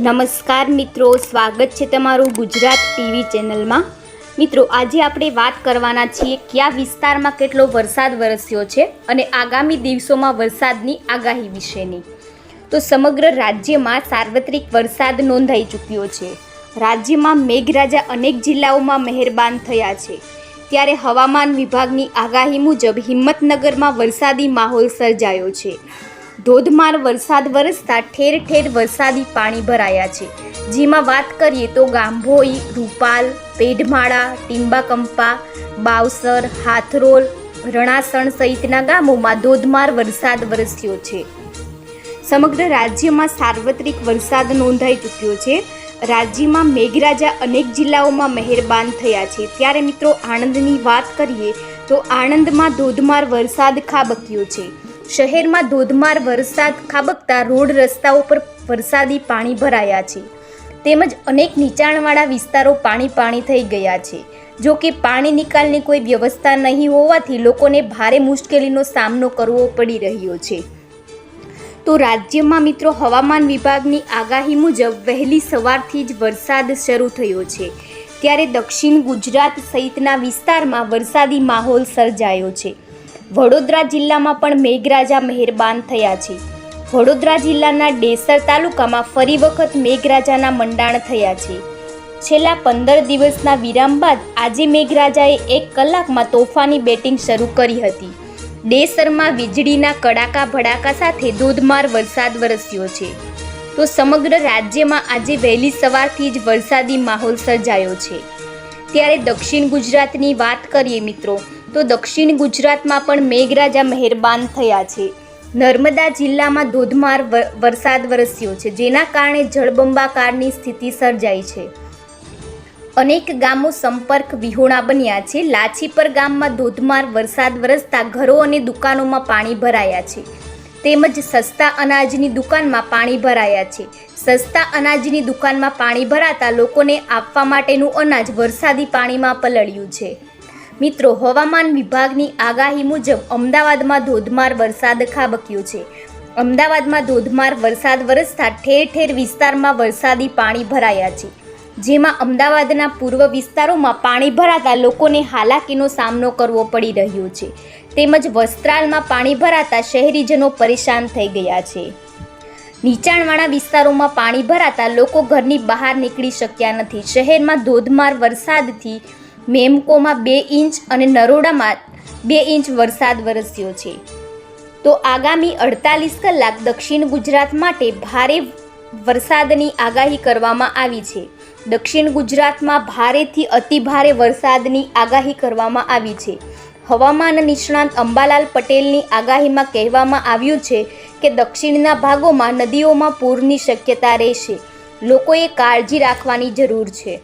નમસ્કાર મિત્રો, સ્વાગત છે તમારું ગુજરાત ટીવી ચેનલમાં. મિત્રો, આજે આપણે વાત કરવાના છીએ કયા વિસ્તારમાં કેટલો વરસાદ વરસ્યો છે અને આગામી દિવસોમાં વરસાદની આગાહી વિશેની. તો સમગ્ર રાજ્યમાં સાર્વત્રિક વરસાદ નોંધાઈ ચૂક્યો છે. રાજ્યમાં મેઘરાજા અનેક જિલ્લાઓમાં મહેરબાન થયા છે. ત્યારે હવામાન વિભાગની આગાહી મુજબ હિંમતનગરમાં વરસાદી માહોલ સર્જાયો છે. ધોધમાર વરસાદ વરસતા ઠેર ઠેર વરસાદી પાણી ભરાયા છે. જેમાં વાત કરીએ તો ગાંભોઈ, રૂપાલ, પેઢમાળા, ટીંબાકંપા, બાવસર, હાથરોલ, રણાસણ સહિતના ગામોમાં ધોધમાર વરસાદ વરસ્યો છે. સમગ્ર રાજ્યમાં સાર્વત્રિક વરસાદ નોંધાઈ ચૂક્યો છે. રાજ્યમાં મેઘરાજા અનેક જિલ્લાઓમાં મહેરબાન થયા છે. ત્યારે મિત્રો આણંદની વાત કરીએ તો આણંદમાં ધોધમાર વરસાદ ખાબક્યો છે. શહેરમાં ધોધમાર વરસાદ, ખાબકતા રોડ રસ્તાઓ પર વરસાદી પાણી ભરાયા છે. તેમજ અનેક નીચાણવાળા વિસ્તારો પાણી પાણી થઈ ગયા છે. જો કે પાણી નિકાલની કોઈ વ્યવસ્થા નહીં હોવાથી લોકોને ભારે મુશ્કેલીનો સામનો કરવો પડી રહ્યો છે. તો રાજ્યમાં મિત્રો હવામાન વિભાગની આગાહી મુજબ વહેલી સવારથી જ વરસાદ શરૂ થયો છે. ત્યારે દક્ષિણ ગુજરાત સહિતના વિસ્તારમાં વરસાદી માહોલ સર્જાયો છે. વડોદરા જિલ્લામાં પણ મેઘરાજા મહેરબાન થયા છે. વડોદરા જિલ્લાના ડેસર તાલુકામાં ફરી વખત મેઘરાજાના મંડાણ થયા છે. છેલ્લા પંદર દિવસના વિરામ બાદ આજે મેઘરાજાએ એક કલાકમાં તોફાની બેટિંગ શરૂ કરી હતી. ડેસરમાં વીજળીના કડાકા ભડાકા સાથે ધોધમાર વરસાદ વરસ્યો છે. તો સમગ્ર રાજ્યમાં આજે વહેલી સવારથી જ વરસાદી માહોલ સર્જાયો છે. ત્યારે દક્ષિણ ગુજરાતની વાત કરીએ મિત્રો તો દક્ષિણ ગુજરાતમાં પણ મેઘરાજા મહેરબાન થયા છે. નર્મદા જિલ્લામાં ધોધમાર વરસાદ વરસ્યો છે, જેના કારણે જળબંબાકારની સ્થિતિ સર્જાઈ છે. અનેક ગામો સંપર્ક વિહોણા બન્યા છે, લાછીપર ગામમાં ધોધમાર વરસાદ વરસતા ઘરો અને દુકાનોમાં પાણી ભરાયા છે. તેમજ સસ્તા અનાજની દુકાનમાં પાણી ભરાયા છે. સસ્તા અનાજની દુકાનમાં પાણી ભરાતા લોકોને આપવા માટેનું અનાજ વરસાદી પાણીમાં પલળ્યું છે. મિત્રો, હવામાન વિભાગની આગાહી મુજબ અમદાવાદમાં ધોધમાર વરસાદ ખાબક્યો છે. અમદાવાદમાં ધોધમાર વરસાદ વરસતા ઠેર ઠેર વિસ્તારમાં વરસાદી પાણી ભરાયા છે. જેમાં અમદાવાદના પૂર્વ વિસ્તારોમાં પાણી ભરાતા લોકોને હાલાકીનો સામનો કરવો પડી રહ્યો છે. તેમજ વસ્ત્રાલમાં પાણી ભરાતા શહેરીજનો પરેશાન થઈ ગયા છે. નીચાણવાળા વિસ્તારોમાં પાણી ભરાતા લોકો ઘરની બહાર નીકળી શક્યા નથી. શહેરમાં ધોધમાર વરસાદથી મેમકોમાં બે ઇંચ અને નરોડામાં બે ઇંચ વરસાદ વરસ્યો છે. તો આગામી અડતાલીસ કલાક દક્ષિણ ગુજરાત માટે ભારે વરસાદની આગાહી કરવામાં આવી છે. દક્ષિણ ગુજરાતમાં ભારેથી અતિ ભારે વરસાદની આગાહી કરવામાં આવી છે. હવામાન નિષ્ણાંત અંબાલાલ પટેલની આગાહીમાં કહેવામાં આવ્યું છે કે દક્ષિણના ભાગોમાં નદીઓમાં પૂરની શક્યતા રહેશે. લોકોએ કાળજી રાખવાની જરૂર છે.